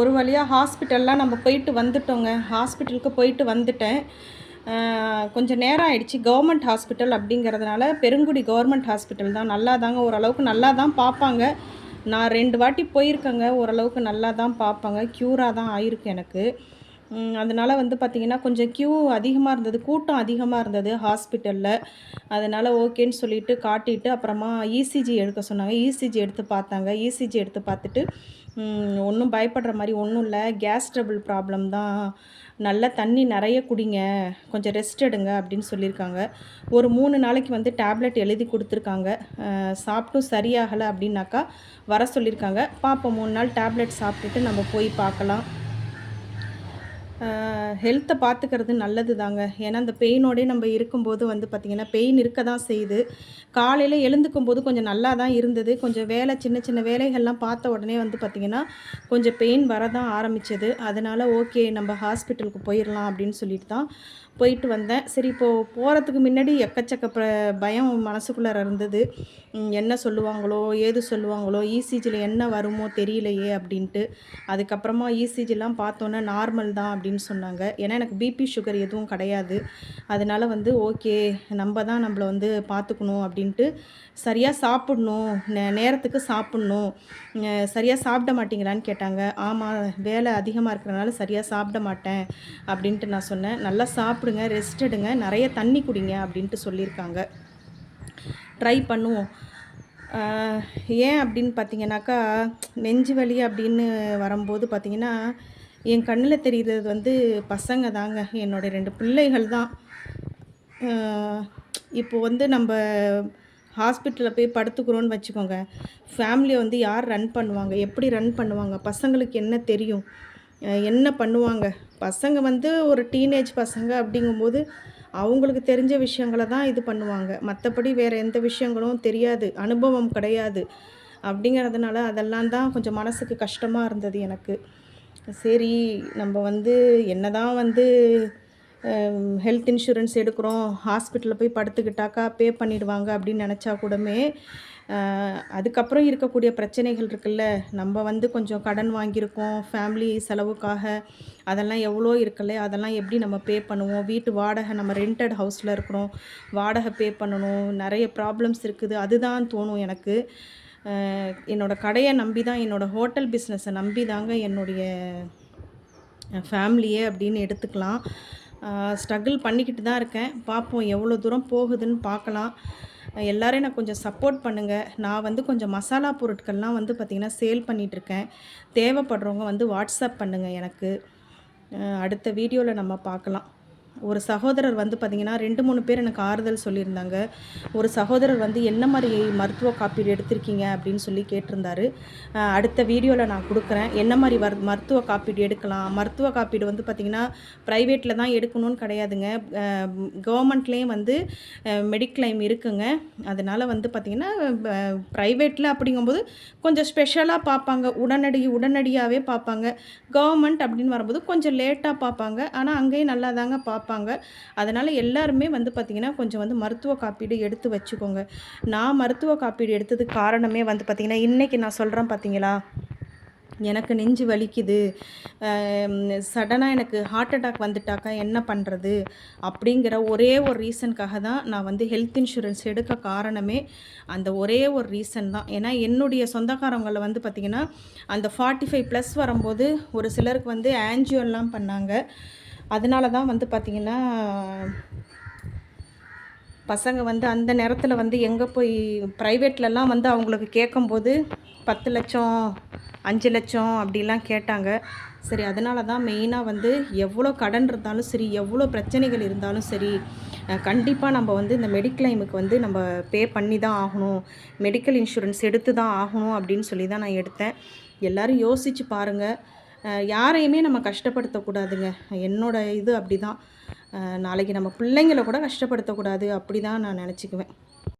ஒரு வழியாக ஹாஸ்பிட்டல்லாம் நம்ம போயிட்டு வந்துட்டோங்க. ஹாஸ்பிட்டலுக்கு போயிட்டு வந்துட்டேன். கொஞ்சம் நேரம் ஆயிடுச்சு. கவர்மெண்ட் ஹாஸ்பிட்டல் அப்படிங்கிறதுனால பெருங்குடி கவர்மெண்ட் ஹாஸ்பிட்டல் தான். நல்லா தாங்க ஓரளவுக்கு நல்லா தான் பார்ப்பாங்க. நான் ரெண்டு வாட்டி போயிருக்கேங்க. ஓரளவுக்கு நல்லா தான் பார்ப்பாங்க. க்யூராக தான் ஆயிருக்கு எனக்கு. அதனால் வந்து பார்த்திங்கன்னா கொஞ்சம் க்யூ அதிகமாக இருந்தது. கூட்டம் அதிகமாக இருந்தது ஹாஸ்பிட்டலில். அதனால் ஓகேன்னு சொல்லிவிட்டு காட்டிட்டு அப்புறமா இசிஜி எடுக்க சொன்னாங்க. இசிஜி எடுத்து பார்த்தாங்க. இசிஜி எடுத்து பார்த்துட்டு ஒன்றும் பயப்படுற மாதிரி ஒன்றும் இல்லை. கேஸ் ட்ரபிள் ப்ராப்ளம் தான். நல்ல தண்ணி நிறைய குடிங்க. கொஞ்சம் ரெஸ்ட் எடுங்க அப்படின்னு சொல்லியிருக்காங்க. ஒரு மூணு நாளைக்கு வந்து டேப்லெட் எழுதி கொடுத்துருக்காங்க. சாப்பிட்டும் சரியாகலை அப்படின்னாக்கா வர சொல்லியிருக்காங்க. பார்ப்போம் மூணு நாள் டேப்லெட் சாப்பிட்டுட்டு நம்ம போய் பார்க்கலாம். ஹெல்த்தை பார்த்துக்கிறது நல்லது தாங்க ஏன்னா அந்த பெயினோடே நம்ம இருக்கும்போது வந்து பார்த்திங்கன்னா பெயின் இருக்க தான் செய்யுது. காலையில் எழுந்துக்கும் போது கொஞ்சம் நல்லா தான் இருந்தது. கொஞ்சம் வேலை சின்ன சின்ன வேலைகள்லாம் பார்த்த உடனே வந்து பார்த்திங்கன்னா கொஞ்சம் பெயின் வர தான் ஆரம்பித்தது அதனால் ஓகே நம்ம ஹாஸ்பிட்டலுக்கு போயிடலாம் அப்படின்னு சொல்லிட்டு தான் போயிட்டு வந்தேன். சரி இப்போது போகிறதுக்கு முன்னாடி எக்கச்சக்க ப பயம் மனசுக்குள்ளே இருந்தது. என்ன சொல்லுவாங்களோ ஏது சொல்லுவாங்களோ இசிஜியில் என்ன வருமோ தெரியலையே அப்படின்ட்டு. அதுக்கப்புறமா இசிஜிலாம் பார்த்தோன்னே நார்மல் தான் அப்படின்னு சொன்னாங்க. ஏன்னா எனக்கு பிபி சுகர் எதுவும் கிடையாது. அதனால் வந்து ஓகே நம்ம தான் நம்மளை வந்து பார்த்துக்கணும் அப்படின்ட்டு சரியாக சாப்பிட்ணும். நே நேரத்துக்கு சாப்பிட்ணும். சரியாக சாப்பிட மாட்டீங்களான்னு கேட்டாங்க. ஆமாம் வேலை அதிகமாக இருக்கிறனால சரியாக சாப்பிட மாட்டேன் அப்படின்ட்டு நான் சொன்னேன். நல்லா சாப்பிடுங்க ரெஸ்ட் எடுங்க நிறைய தண்ணி குடிங்க அப்படின்ட்டு சொல்லியிருக்காங்க. ட்ரை பண்ணுவோம். ஏன் அப்படின்னு பார்த்தீங்கன்னாக்கா நெஞ்சு வலி அப்படின்னு வரும்போது பார்த்திங்கன்னா என் கண்ணில் தெரிகிறது வந்து பசங்க தாங்க. என்னோடய ரெண்டு பிள்ளைகள் தான். இப்போ வந்து நம்ம ஹாஸ்பிட்டலில் போய் படுத்துக்கிறோன்னு வச்சுக்கோங்க. ஃபேமிலியை வந்து யார் ரன் பண்ணுவாங்க? எப்படி ரன் பண்ணுவாங்க? பசங்களுக்கு என்ன தெரியும்? என்ன பண்ணுவாங்க? பசங்க வந்து ஒரு டீனேஜ் பசங்க அப்படிங்கும்போது அவங்களுக்கு தெரிஞ்ச விஷயங்களை தான் இது பண்ணுவாங்க. மற்றபடி வேறு எந்த விஷயங்களும் தெரியாது. அனுபவம் கிடையாது. அப்படிங்கிறதுனால அதெல்லாம் தான் கொஞ்சம் மனசுக்கு கஷ்டமாக இருந்தது எனக்கு. சரி நம்ம வந்து என்ன தான் வந்து ஹெல்த் இன்சூரன்ஸ் எடுக்கிறோம். ஹாஸ்பிட்டலில் போய் படுத்துக்கிட்டாக்கா பே பண்ணிடுவாங்க அப்படின்னு நினச்சா கூடமே அதுக்கப்புறம் இருக்கக்கூடிய பிரச்சனைகள் இருக்குல்ல? நம்ம வந்து கொஞ்சம் கடன் வாங்கியிருக்கோம் ஃபேமிலி செலவுக்காக. அதெல்லாம் எவ்வளோ இருக்குல்ல? அதெல்லாம் எப்படி நம்ம பே பண்ணுவோம்? வீட்டு வாடகை நம்ம ரெண்டட் ஹவுஸில் இருக்கிறோம். வாடகை பே பண்ணணும். நிறைய ப்ராப்ளம்ஸ் இருக்குது. அதுதான் தோணும் எனக்கு. என்னோடய கடையை நம்பி தான் என்னோடய ஹோட்டல் பிஸ்னஸை நம்பி தாங்க என்னுடைய ஃபேமிலியே அப்படின்னு எடுத்துக்கலாம். ஸ்ட்ரகிள் பண்ணிக்கிட்டு தான் இருக்கேன். பார்ப்போம் எவ்வளோ தூரம் போகுதுன்னு பார்க்கலாம். எல்லோரும் எனக்கு கொஞ்சம் சப்போர்ட் பண்ணுங்கள் நான் வந்து கொஞ்சம் மசாலா பொருட்கள்லாம் வந்து பார்த்திங்கன்னா சேல் பண்ணிகிட்ருக்கேன் தேவைப்படுறவங்க வந்து வாட்ஸ்அப் பண்ணுங்கள் எனக்கு. அடுத்த வீடியோவில் நம்ம பார்க்கலாம். ஒரு சகோதரர் வந்து பார்த்திங்கன்னா ரெண்டு மூணு பேர் எனக்கு ஆறுதல் சொல்லியிருந்தாங்க. ஒரு சகோதரர் வந்து என்ன மாதிரி மருத்துவ காப்பீடு எடுத்திருக்கீங்க அப்படின்னு சொல்லி கேட்டிருந்தாரு. அடுத்த வீடியோவில் நான் கொடுக்குறேன். என்ன மாதிரி வர் மருத்துவ காப்பீடு எடுக்கலாம்? மருத்துவ காப்பீடு வந்து பார்த்திங்கன்னா ப்ரைவேட்டில் தான் எடுக்கணும்னு கிடையாதுங்க. கவர்மெண்ட்லேயும் வந்து மெடிக்ளைம் இருக்குங்க. அதனால் வந்து பார்த்திங்கன்னா ப்ரைவேட்டில் அப்படிங்கும்போது கொஞ்சம் ஸ்பெஷலாக பார்ப்பாங்க உடனடி உடனடியாகவே பார்ப்பாங்க கவர்மெண்ட் அப்படின்னு வரும்போது கொஞ்சம் லேட்டாக பார்ப்பாங்க ஆனால் அங்கேயும் நல்லா தாங்க பார்ப்பாங்க பார்ப்பாங்க. அதனால் எல்லாருமே வந்து பார்த்திங்கன்னா கொஞ்சம் வந்து மருத்துவ காப்பீடு எடுத்து வச்சுக்கோங்க. நான் மருத்துவ காப்பீடு எடுத்ததுக்கு காரணமே வந்து பார்த்திங்கன்னா இன்றைக்கி நான் சொல்கிறேன் பார்த்தீங்களா எனக்கு நெஞ்சு வலிக்குது. சடனாக எனக்கு ஹார்ட் அட்டாக் வந்துட்டாக்கா என்ன பண்ணுறது அப்படிங்கிற ஒரே ஒரு ரீசனுக்காக தான் நான் வந்து ஹெல்த் இன்சூரன்ஸ் எடுக்க காரணமே அந்த ஒரே ஒரு ரீசன் தான். ஏன்னா என்னுடைய சொந்தக்காரங்களை வந்து பார்த்திங்கன்னா அந்த ஃபார்ட்டி ஃபைவ் ப்ளஸ் வரும்போது ஒரு சிலருக்கு வந்து ஆன்ஜியோலாம் பண்ணாங்க. அதனால தான் வந்து பார்த்திங்கன்னா பசங்க வந்து அந்த நேரத்தில் வந்து எங்கே போய் ப்ரைவேட்லலாம் வந்து அவங்களுக்கு கேட்கும்போது பத்து லட்சம் அஞ்சு லட்சம் அப்படிலாம் கேட்டாங்க. சரி அதனால தான் மெயினாக வந்து எவ்வளோ கடன் இருந்தாலும் சரி எவ்வளோ பிரச்சனைகள் இருந்தாலும் சரி கண்டிப்பாக நம்ம வந்து இந்த மெடிக்ளைமுக்கு வந்து நம்ம பே பண்ணி தான் ஆகணும். மெடிக்கல் இன்சூரன்ஸ் எடுத்து தான் ஆகணும் அப்படின்னு சொல்லி தான் நான் எடுத்தேன். எல்லோரும் யோசித்து பாருங்கள் யாரையுமே நம்ம கஷ்டப்படுத்தக்கூடாதுங்க. என்னோடய இது அப்படி தான் நாளைக்கு நம்ம பிள்ளைங்கள கூட கஷ்டப்படுத்தக்கூடாது. அப்படி தான் நான் நினச்சிக்குவேன்.